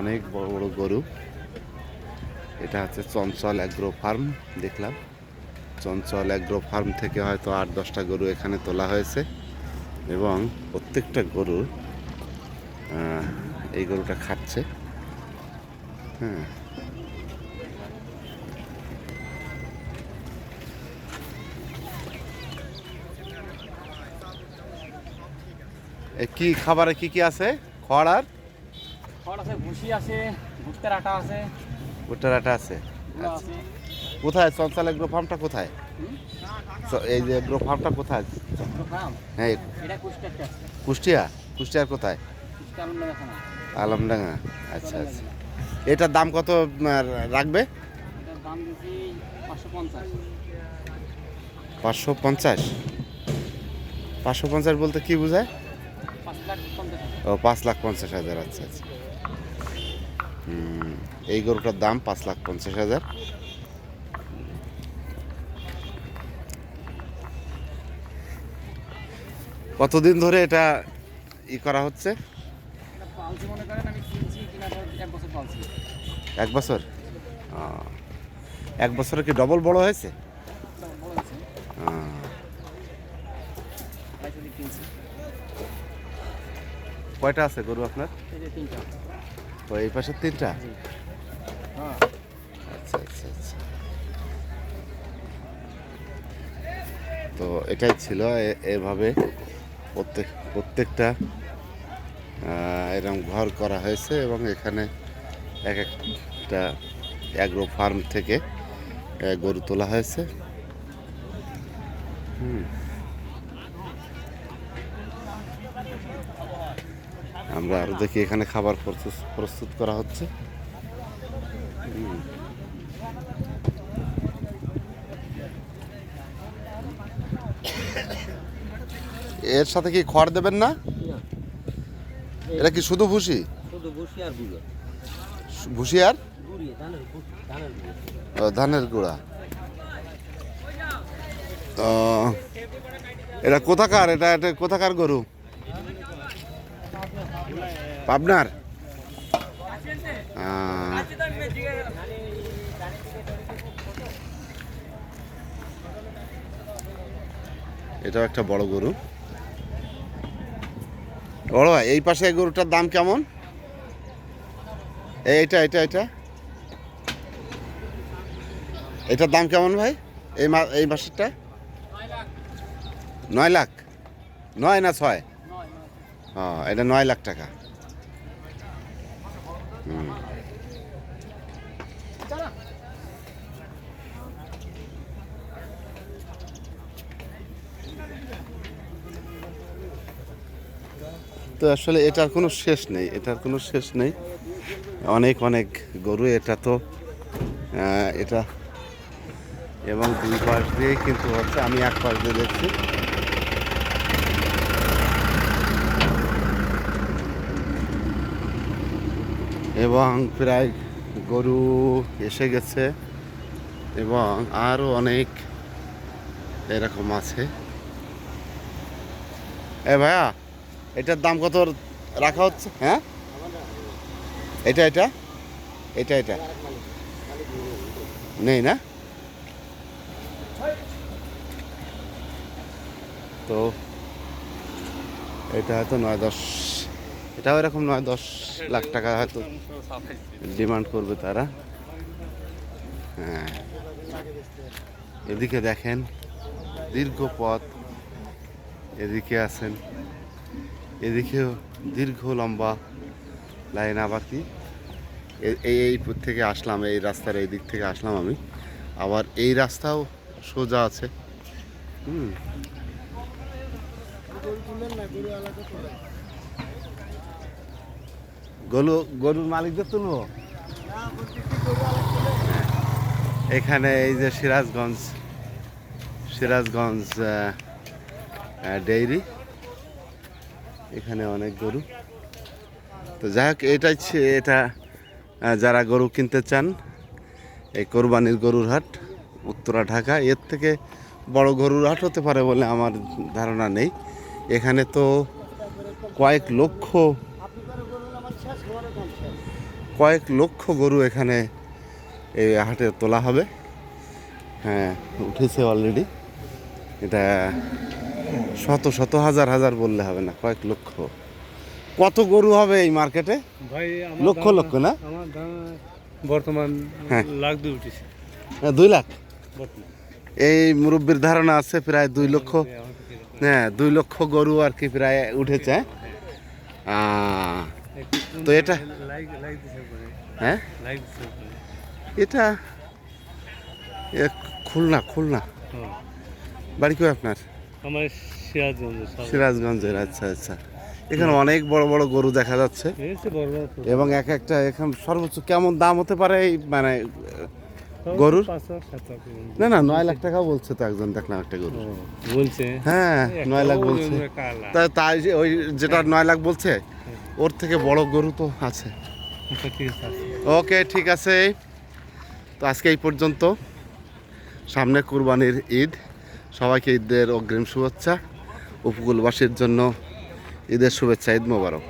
অনেক বড় বড় গরু। এটা হচ্ছে চঞ্চল অ্যাগ্রো ফার্ম, দেখলাম। চঞ্চল অ্যাগ্রো ফার্ম থেকে হয়তো আট দশটা গরু এখানে তোলা হয়েছে এবং প্রত্যেকটা গরু এই গরুটা খাচ্ছে। হ্যাঁ। কি, খাবারে কি কি আছে? খড় আর? খড় আছে ভুসি আছে ভুট্টার আটা আছে। ভুট্টার আটা আছে। আচ্ছা। কোথায়? চঞ্চল এগ্রো ফার্মটা কোথায়? এই যে এগ্রো ফার্মটা কোথায়? হ্যাঁ কুষ্টিয়া? কুষ্টিয়ার কোথায়? আলমডাঙ্গা আচ্ছা আচ্ছা। এটার দাম কত রাখবে? পাঁচশো পঞ্চাশ। পাঁচশো পঞ্চাশ? বলতে কি বোঝায়। ও পাঁচ লাখ পঞ্চাশ হাজার। আচ্ছা আচ্ছা। এই গরুটার দাম পাঁচ লাখ পঞ্চাশ হাজার। কতদিন ধরে এটা ই করা হচ্ছে? এক বছর। এক বছর কি ডবল বড় হয়েছে? কয়টা আছে গরু আপনার? তো এই পাশে তিনটা? হ্যাঁ। আচ্ছা আচ্ছা আচ্ছা। তো এটাই ছিল এভাবে প্রত্যেক প্রত্যেকটা এরকম ঘর করা হয়েছে এবং এখানে এক একটা অ্যাগ্রো ফার্ম থেকে গরু তোলা হয়েছে। হুম। আমরা আরও দেখি এখানে খাবার প্রস্তুত করা হচ্ছে। এর সাথে কি খড় দেবেন না? এটা কি শুধু ভুসি? ভুসি আর ধানের গুঁড়া তো এটা কোথাকার? এটা এটা কোথাকার গরু? পাবনার? এটাও একটা বড় গরু। বড় ভাই এই পাশে গরুটার দাম কেমন? এই এটা এটা এটা এটার দাম কেমন ভাই? এই মা এই মাসেরটা? নয় লাখ। নয় না ছয়? ও এটা নয় লাখ টাকা। তো আসলে এটার কোনো শেষ নেই, এটার কোনো শেষ নেই। অনেক অনেক গরু এটা তো এটা এবং দুই পাশ দিয়ে কিন্তু হচ্ছে, আমি এক পাশ দিয়ে দেখছি। এবং প্রায় গরু এসে গেছে এবং আরও অনেক এরকম আছে। এ ভাইয়া এটার দাম কত রাখা হচ্ছে? হ্যাঁ? এটা এটা? এটা এটা? নেই না? তো এটা হয়তো নয় দশ, এটাও এরকম নয় দশ লাখ টাকা হয়তো ডিমান্ড করবে তারা। হ্যাঁ। এদিকে দেখেন, দীর্ঘ পথ এদিকে আছেন। এদিকেও দীর্ঘ লম্বা লাইন আবার কি? এই এই থেকে আসলাম, এই রাস্তার এই দিক থেকে আসলাম আমি। আবার এই রাস্তাও সোজা আছে। গরু, গরুর মালিকদের তুলবো? এখানে এই যে সিরাজগঞ্জ সিরাজগঞ্জ ডেইরি। এখানে অনেক গরু। তো যাই হোক, এটাই এটা যারা গরু কিনতে চান, এই কোরবানির গরুর হাট, উত্তরা, ঢাকা, এর থেকে বড় গরুর হাট হতে পারে বলে আমার ধারণা নেই। এখানে তো কয়েক লক্ষ কয়েক লক্ষ গরু এখানে এই হাটে তোলা হবে। হ্যাঁ উঠেছে অলরেডি এটা শত শত হাজার হাজার বললে হবে না কয়েক লক্ষ। কত গরু হবে এই মার্কেটে? ভাই লক্ষ লক্ষ না? আমার বর্তমান হ্যাঁ। লাখ দুই উঠেছে। হ্যাঁ, দুই লাখ? এই মুরব্বীর ধারণা আছে প্রায় দুই লক্ষ? কীরকম? হ্যাঁ দুই লক্ষ গরু আর কি প্রায় উঠেছে তো এটা- হ্যাঁ? এটা খুলনা খুলনা। হ্যাঁ। বাড়ি কই আপনার? আমার সিরাজগঞ্জ সব। সিরাজগঞ্জের আচ্ছা আচ্ছা। এখানে অনেক বড় বড় গরু দেখা যাচ্ছে। এবং এক একটা এখন সর্বোচ্চ কেমন দাম হতে পারে মানে গরুর? না না নয় লাখ টাকাও বলছে তো একজন দেখলাম একটা গরু। বলছে? হ্যাঁ নয় লাখ বলছে। তা তাই ওই যেটা নয় লাখ বলছে ওর থেকে বড় গরু তো আছে। আচ্ছা, আছে। ওকে ঠিক আছে। তো আজকে এই পর্যন্ত। সামনে কুরবানির ঈদ। সবাইকে ঈদের অগ্রিম শুভেচ্ছা। উপকূলবাসীর জন্য ঈদের শুভেচ্ছা ঈদ মোবারক।